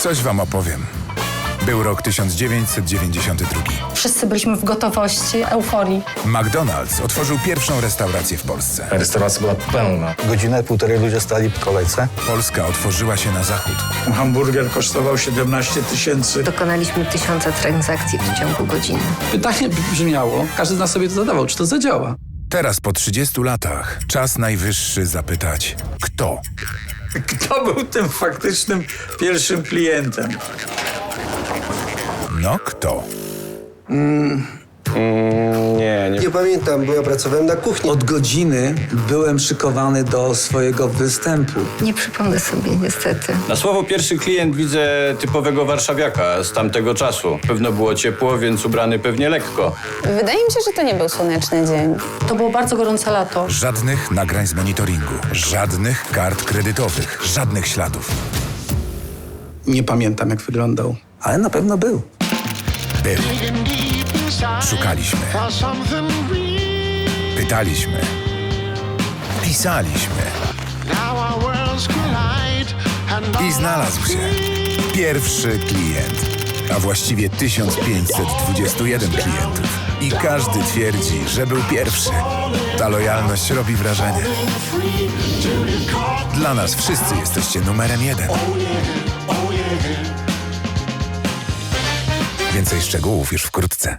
Coś wam opowiem. Był rok 1992. Wszyscy byliśmy w gotowości, euforii. McDonald's otworzył pierwszą restaurację w Polsce. Restauracja była pełna. Godzinę, półtorej ludzie stali w kolejce. Polska otworzyła się na zachód. Hamburger kosztował 17 tysięcy. Dokonaliśmy tysiąca transakcji w ciągu godziny. Pytanie brzmiało, każdy z nas sobie to zadawał, czy to zadziała. Teraz po 30 latach czas najwyższy zapytać kto? Kto był tym faktycznym pierwszym klientem? No kto? Nie, pamiętam, bo ja pracowałem na kuchni. Od godziny byłem szykowany do swojego występu. Nie przypomnę sobie niestety. Na słowo pierwszy klient widzę typowego warszawiaka z tamtego czasu. Pewno było ciepło, więc ubrany pewnie lekko. Wydaje mi się, że to nie był słoneczny dzień. To było bardzo gorące lato. Żadnych nagrań z monitoringu, żadnych kart kredytowych, żadnych śladów. Nie pamiętam, jak wyglądał, ale na pewno był. Był. Szukaliśmy. Pytaliśmy. Pisaliśmy. I znalazł się pierwszy klient, a właściwie 1521 klientów. I każdy twierdzi, że był pierwszy. Ta lojalność robi wrażenie. Dla nas wszyscy jesteście numerem jeden. Więcej szczegółów już wkrótce.